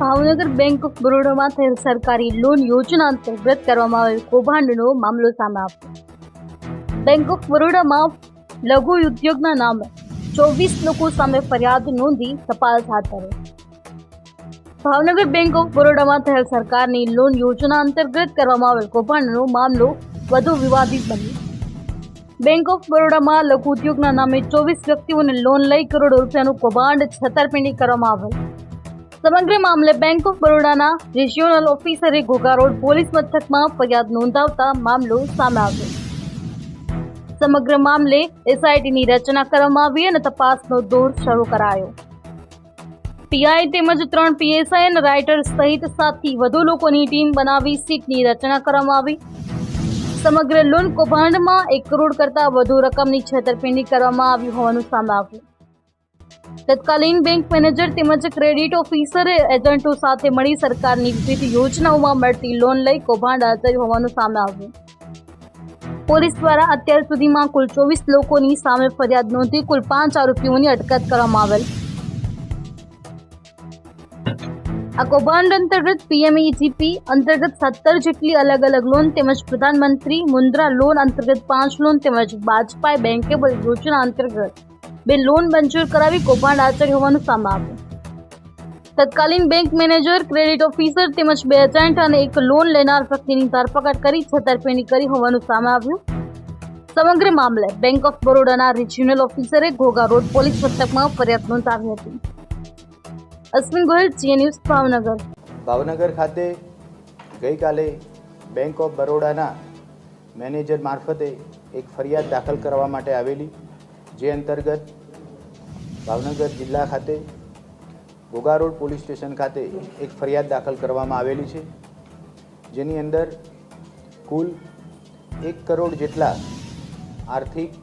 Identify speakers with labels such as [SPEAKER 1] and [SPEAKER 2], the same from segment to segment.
[SPEAKER 1] Bhavnagar bank of બરોડામાં થયેલ સરકારી loan યોજના અંતર્ગત કરવામાં આવેલ કૌભાંડનો મામલો સામે આવ્યો. બેંક ઓફ બરોડામાં લઘુ ઉદ્યોગના નામે ચોવીસ લોકો સામે ફરિયાદ નોંધી તપાસ હાથ ધરી. ભાવનગર બેંક ઓફ બરોડામાં થયેલ સરકારની લોન યોજના અંતર્ગત કરવામાં આવેલ કૌભાંડનો મામલો વધુ વિવાદિત બન્યો. બેંક ઓફ બરોડામાં લઘુ ઉદ્યોગના નામે ચોવીસ વ્યક્તિઓને લોન લઈ કરોડો રૂપિયાનું કૌભાંડ છતરપિંડી કરવામાં આવેલ. સમગ્ર મામલે બેંક ઓફ બરોડાના રિજિયોનલ ઓફિસરે ઘોઘા રોડ પોલીસ મથકમાં ફરિયાદ નોંધાવતા મામલો સામે આવ્યો. સમગ્ર મામલે એસઆઈટીની રચના કરવામાં આવી અને તપાસનો દોર શરૂ કરાયો. પીઆઈ તેમજ ત્રણ પીએસઆઈ અને રાઇટર સહિત સાતથી વધુ લોકોની ટીમ બનાવી સીટની રચના કરવામાં આવી. સમગ્ર લોન કૌભાંડમાં એક કરોડ કરતાં વધુ રકમની છેતરપિંડી કરવામાં આવી હોવાનું સામે આવ્યું. તત્કાલીન બેંક મેનેજર તેમજ ક્રેડિટ ઓફિસરે એજન્ટો સાથે મળી સરકારની વિવિધ યોજનાઓમાં મળતી લોન લઈ કૌભાંડ આચર્યું હોવાનું સામે આવ્યું. પોલીસ દ્વારા અત્યાર સુધીમાં કુલ ચોવીસ લોકોની સામે ફરિયાદ નોંધી કુલ પાંચ આરોપીઓની અટકાયત કરવામાં આવેલ. આ કૌભાંડ અંતર્ગત પીએમઈજીપી અંતર્ગત સત્તર જેટલી અલગ અલગ લોન તેમજ પ્રધાનમંત્રી મુદ્રા લોન અંતર્ગત પાંચ લોન તેમજ વાજપાઈ બેન્કેબલ યોજના અંતર્ગત બે લોન મંજૂર કરાવી કૌભાંડ આચર્યું હોવાનું સામે આવ્યું તત્કાલીન બેંક મેનેજર ક્રેડિટ ઓફિસર તેમજ બે એજન્ટ અને એક લોન લેનાર વ્યક્તિની ધરપકડ કરી છેતરપિંડી કરી હોવાનું સામે આવ્યું સમગ્ર મામલે બેંક ઓફ બરોડાના રિજિયોનલ ઓફિસરે ઘોઘા રોડ પોલીસ મથકમાં ફરિયાદ નોંધાવી હતી. અશ્વિન ગોયલ જીએ ન્યૂઝ ભાવનગર.
[SPEAKER 2] ભાવનગર ખાતે ગઈકાલે બેંક ઓફ બરોડાના મેનેજર મારફતે એક ફરિયાદ દાખલ કરવા માટે આવેલી, જે અંતર્ગત ભાવનગર જિલ્લા ખાતે ઘોઘા પોલીસ સ્ટેશન ખાતે એક ફરિયાદ દાખલ કરવામાં આવેલી છે. જેની અંદર કુલ એક કરોડ જેટલા આર્થિક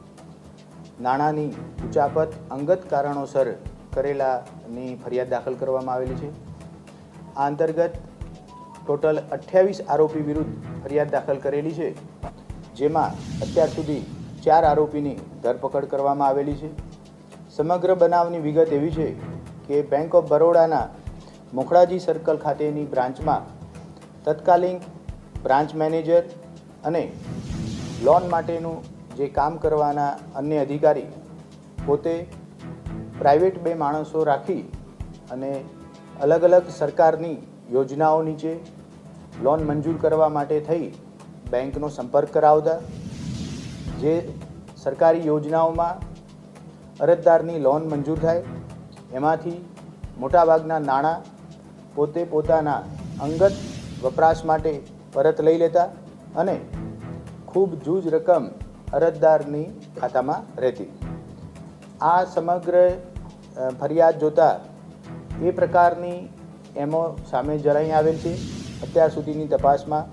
[SPEAKER 2] નાણાંની ઉચાપત અંગત કારણોસર કરેલાની ફરિયાદ દાખલ કરવામાં આવેલી છે. આ અંતર્ગત ટોટલ અઠ્યાવીસ આરોપી વિરુદ્ધ ફરિયાદ દાખલ કરેલી છે. જેમાં અત્યાર સુધી ચાર આરોપીની ધરપકડ કરવામાં આવેલી છે. સમગ્ર બનાવની વિગત એવી છે કે બેંક ઓફ બરોડાના મોખડાજી સર્કલ ખાતેની બ્રાન્ચમાં તત્કાલીન બ્રાન્ચ મેનેજર અને લોન માટેનું જે કામ કરવાના અન્ય અધિકારી પોતે પ્રાઇવેટ બે માણસો રાખી અને અલગ અલગ સરકારની યોજનાઓ નીચે લોન મંજૂર કરવા માટે થઈ બેંકનો સંપર્ક કરાવતા. જે સરકારી યોજનાઓમાં અરજદારની લોન મંજૂર થાય. એમાંથી મોટાભાગના નાણાં પોતે પોતાના અંગત વપરાશ માટે પરત લઈ લેતા અને ખૂબ જૂજ રકમ અરજદારની ખાતામાં રહેતી. આ સમગ્ર ફરિયાદ જોતા એ પ્રકારની એમો સામે જણાઈ આવેલ છે. અત્યાર સુધીની તપાસમાં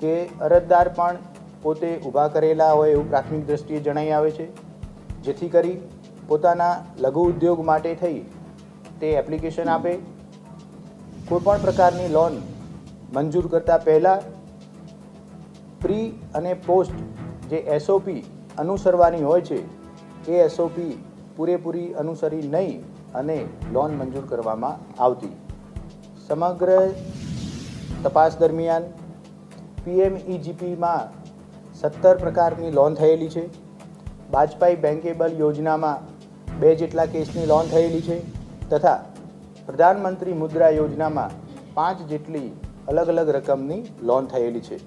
[SPEAKER 2] કે અરજદાર પણ પોતે ઊભા કરેલા હોય એવું પ્રાથમિક દ્રષ્ટિએ જણાઈ આવે છે. જેથી કરી પોતાના લઘુ ઉદ્યોગ માટે થઈ તે એપ્લિકેશન આપે. કોઈપણ પ્રકારની લોન મંજૂર કરતાં પહેલાં પ્રી અને પોસ્ટ જે એસઓપી અનુસરવાની હોય છે, એ એસઓપી પૂરેપૂરી અનુસરી નહીં અને લોન મંજૂર કરવામાં આવતી. સમગ્ર તપાસ દરમિયાન પીએમઈજીપીમાં સત્તર પ્રકારની લોન થયેલી છે. વાજપાઈ બેન્કેબલ યોજનામાં બે જેટલા કેસની લોન થયેલી છે તથા પ્રધાનમંત્રી મુદ્રા યોજનામાં પાંચ જેટલી અલગ અલગ રકમની લોન થયેલી છે.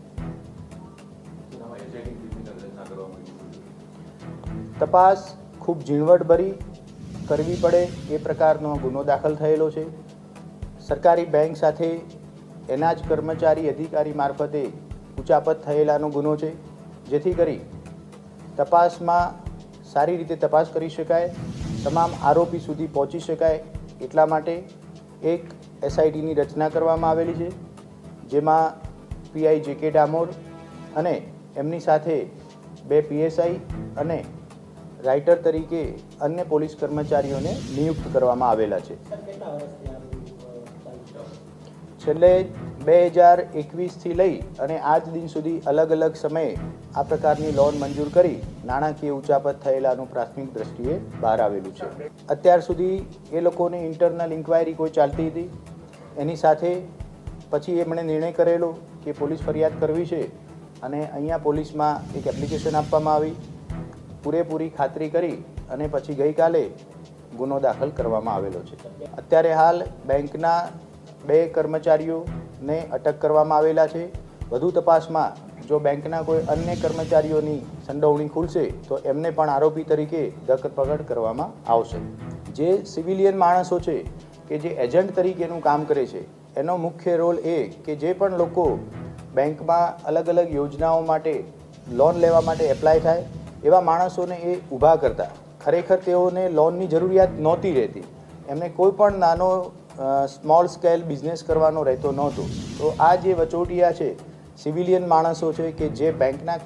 [SPEAKER 2] તપાસ ખૂબ ઝીણવટભરી કરવી પડે એ પ્રકારનો ગુનો દાખલ થયેલો છે. સરકારી બેંક સાથે એના જ કર્મચારી અધિકારી મારફતે ઉચાપત થયેલાનો ગુનો છે. જેથી કરી તપાસમાં સારી રીતે તપાસ કરી શકાય. તમામ આરોપી સુધી પહોંચી શકાય એટલા માટે એક એસઆઈટીની રચના કરવામાં આવેલી છે, જેમાં પીઆઈ જે કે ડામોર અને એમની સાથે બે પીએસઆઈ અને રાઇટર તરીકે અન્ય પોલીસ કર્મચારીઓને નિયુક્ત કરવામાં આવેલા છે. છેલ્લે બે હજાર એકવીસથી લઈ અને આજ દિન સુધી અલગ અલગ સમયે આ પ્રકારની લોન મંજૂર કરી નાણાકીય ઉચાપત થયેલાનું પ્રાથમિક દ્રષ્ટિએ બહાર આવેલું છે. અત્યાર સુધી એ લોકોની ઇન્ટરનલ ઇન્ક્વાયરી કોઈ ચાલતી હતી? એની સાથે પછી એમણે નિર્ણય કરેલો કે પોલીસ ફરિયાદ કરવી છે અને અહીંયા પોલીસમાં એક એપ્લિકેશન આપવામાં આવી. પૂરેપૂરી ખાતરી કરી અને પછી ગઈકાલે ગુનો દાખલ કરવામાં આવેલો છે. અત્યારે હાલ બેંકના બે કર્મચારીઓને અટક કરવામાં આવેલા છે. વધુ તપાસમાં જો બેંકના કોઈ અન્ય કર્મચારીઓની સંડોવણી ખુલશે, તો એમને પણ આરોપી તરીકે ધરપકડ કરવામાં આવશે. જે સિવિલિયન માણસો છે, કે જે એજન્ટ તરીકેનું કામ કરે છે, એનો મુખ્ય રોલ એ કે જે પણ લોકો બેંકમાં અલગ અલગ યોજનાઓ માટે લોન લેવા માટે એપ્લાય થાય, એવા માણસોને એ ઊભા કરતા. ખરેખર તેઓને લોનની જરૂરિયાત નહોતી રહેતી. એમને કોઈ પણ નાનો સ્મોલ સ્કેલ બિઝનેસ કરવાનો રહેતો નહોતો. તો આ જે વચોટિયા છે સિવિલિયન માણસો છે કે જે બેંકના